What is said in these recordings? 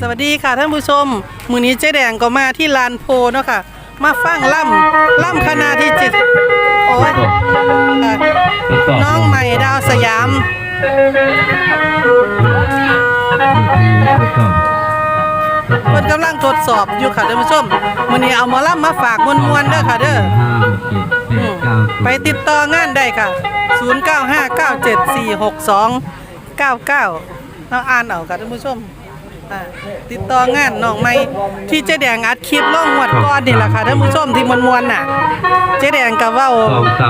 สวัสดีค่ะท่านผู้ชม มือนี้เจ๊แดงก็มาที่ลานโพเนาะค่ะ มาฟังล่ำล่ำคณะที่จิตโอ้ยค่ะน้องใหม่ดาวสยามเพิ่นกำลังทดสอบอยู่ค่ะท่านผู้ชมมือนี้เอาหมอล่ำมาฝากมวนๆเด้อค่ะเด้ออืมไปติดต่องานได้ค่ะ 0959746299เราอ่านเอาค่ะท่านผู้ชมอ่า ติดต่องานน้องใหม่ที่เจ๊แดงอัดคลิปล่องหวดก้อนนี่แหละค่ะท่านผู้ชมที่มวนๆน่ะ เจ๊แดงก็เว้า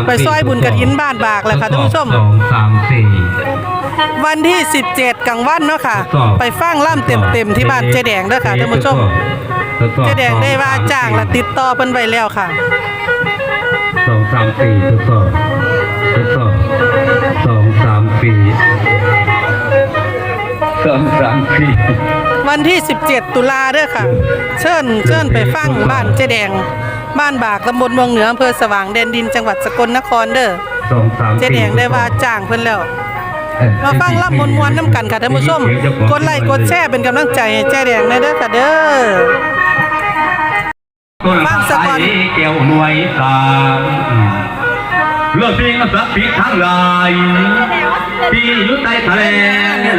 ไปซอยบุญกระถินบ้านบากแหละค่ะท่านผู้ชมสองสามสี่วันที่ 17กลางวันเนาะค่ะทดสอบไปฟังล่ำเต็มๆที่บ้านเจ๊แดงเด้อค่ะท่านผู้ชมทดสอบเจ๊แดงได้ว่าจ้างและติดต่อเพิ่นไว้แล้วค่ะสองสามสี่ทดสอบทดสอบสองสามสี่สองสามสี่ วันที่ 17 ตุลาเด้อค่ะ เชิญเชิญไปฟังบ้านเจ๊แดง บ้านบากตำบลเมืองเหนืออำเภอสว่างแดนดินจังหวัดสกลนครเด้อสองสามเจ๊แดงได้ว่าจ้างเพิ่นแล้วมาฟังล่ำมวนๆน้ำกันค่ะท่านผู้ชมกดไลค์กดแชร์เป็นกำลังใจให้เจ๊แดงแน่เด้อค่ะเด้อบ้านสะกอนเกี่ยวหน่วยสาม เลือกสิ่งศักดิ์สิทธิ์ทั้งหลายที่อยู่ใต้ทะเล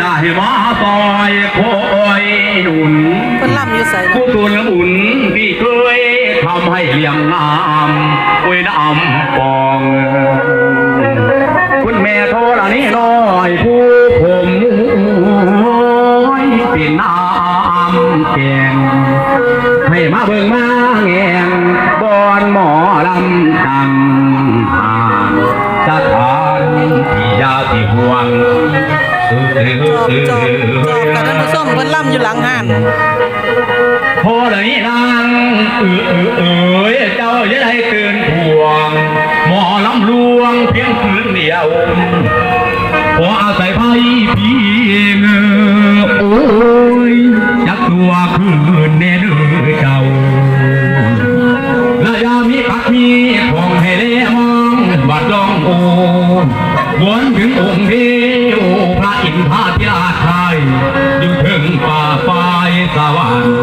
ลาให้มาซอยโคอยหนุนเพิ่นล่ำอยู่ไสผู้ส่วนบุญที่เคยทำให้เลี่ยมงามอวยน้ำปอง คุณแม่โทรนี้น้อยผู้ผมเป็นน้ำแกงให้มาเบิ่งมาแงงบอนหมอลำตังหางสถานที่ยาที่ห่วงเออเออจอบเออจอบจอบค่ะท่านผู้ชมเพิ่นล่ำอยู่หลังห้านพอเลยนางเออเออเอยเจ้าจะได้ตื่นทวง หมอลำลวงเพียงคืนเดียวพออาศัยไพ่พี่เงอโอ้ยจักตัวคืนแน่เด้อเจ้าและยามีปักมีของให้ได้มองบัดดองโอวนถึงองค์เทวพระอินทร์พระธิราชไทยอยู่ถึงป่าไฟสวรรค์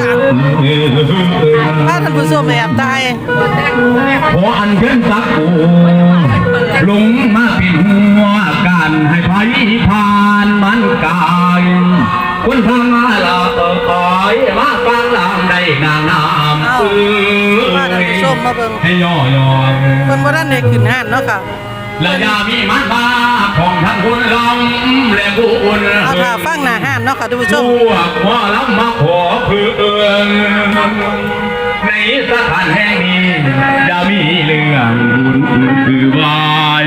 ถ้าท่านผู้ชมแอบตายขออันเชิญสักกูลงมาเป็นหัวกันให้ไผผ่านมัน กายคนทางมาลาเออคอยมาฟังลำได้นางน้ำเออมาท่านผู้ชมมาเบิ่งให้ย่อยอเพิ่นบ่ทันได้ขึ้นห้านเนาะค่ะและยามีมันมาของทั้งคนลำและผู้อุ่นเอาถ้าฟังหน้าห้านเนาะค่ะท่านผู้ชมพวกว่าลำมาขอเพื่อเอืองในสถานแห่งนี้จะมีเรื่องบุญคือวาย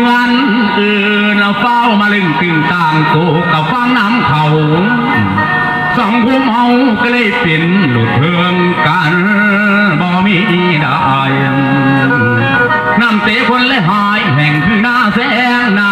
ถอยเอือนเออเราเฝ้ามาลึงตึงต่างโกกับฟังน้ำเขา สังคมเฮาก็เลยเป็นหลุดเพิ่งกันบ่มีได้น้ำเตะคนเลยหายแห่งคือหน้าแสงน้ำ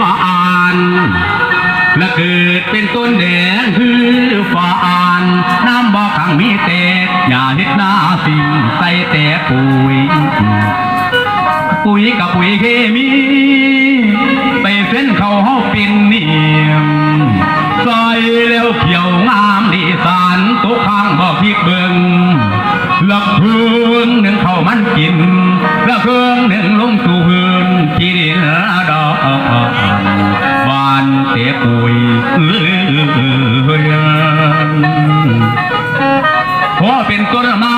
ว่าอ่านและเกิดเป็นต้นแดงคือฟ้าอ่านน้ำบ่อขังมีเตะอย่าเฮ็ดหน้าสิ่งใส่แต่ปุ๋ยปุ๋ยกับปุ๋ยเคมี ไปเส้นเขาเฮาเป็นเนียมใส่แล้วเขียวงามดีสารตกข้างบ่อพริกเบิงหละเพืองหนึ่งเขามันกินและเครื่องหนึ่งลงสู่พื้นที่ดินดอก เตะปุ๋ยเอ้ยพอเป็นต้นมา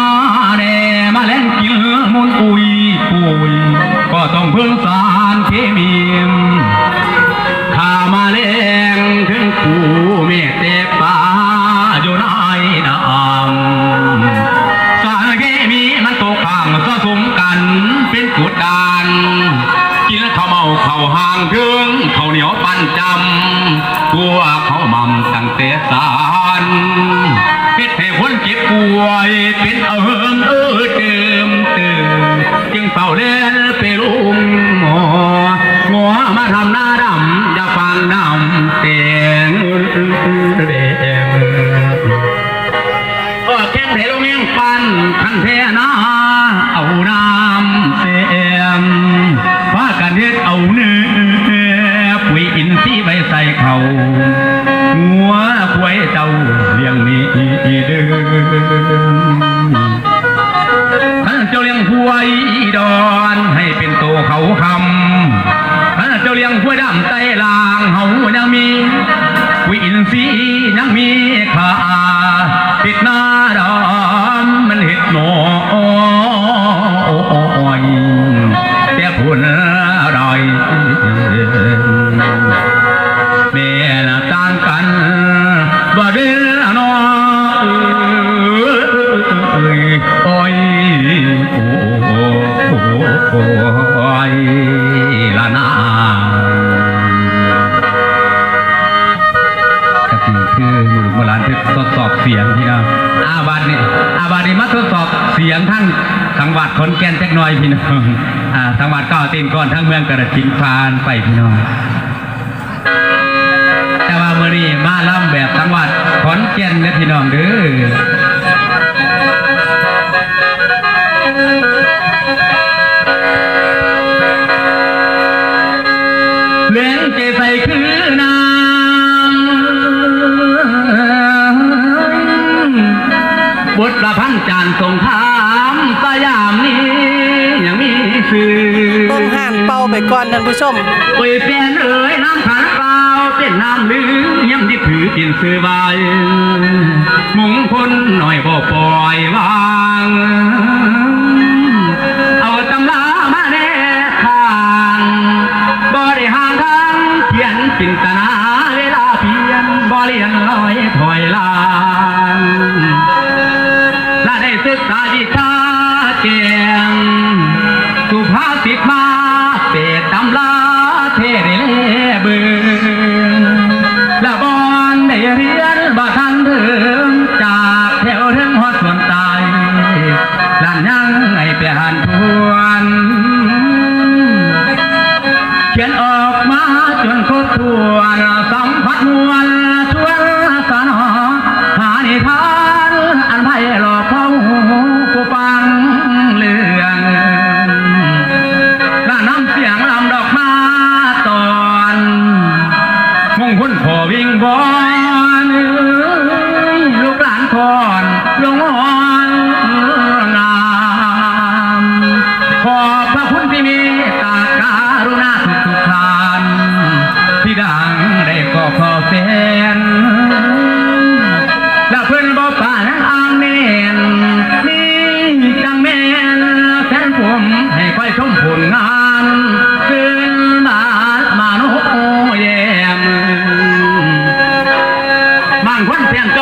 แน่มาแล่นกินมุนอุยปุยก็ต้องเพิ่งสำตัวข้ามั่มตั้งแต่สารเฮ็ดให้คนเจ็บป่วยเป็นเอิมเออเติมเติมจึงเป่าเล่นไปลุงหมอหมอมาทำหน้าดำอย่าฟังน้ำเตียงแดงเออแข้งเทลงยังปันขันเทนาเอา เจ้าเลี้ยงควดำไตลางเฮายังมีวินซี งทั้งสังหวัดขอนแก่นจักหน่อยพี่น้องอ่าสังหวัดก้าตีนก่อนทั้งเมืองกระชินพานไปพี่น้องแต่ว่ามื่อนี้มาล่ำแบบจังหวัดขอนแก่นนะพี่น้องเด้อเลี้ยงเจใส่คือนาบทละพันจานสงครายามนี้ยังมีสื่อเบิ่งห่านเป่าไปก่อนท่านผู้ชมโอ้ยเปลี่ยนเอ่ยน้ำขาเปล่าเป็นน้ำลือยังที่ถือกินซื้อใบมงคลหน่อยบ่ปล่อยวาง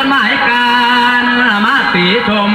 จนหมายการมาตีชม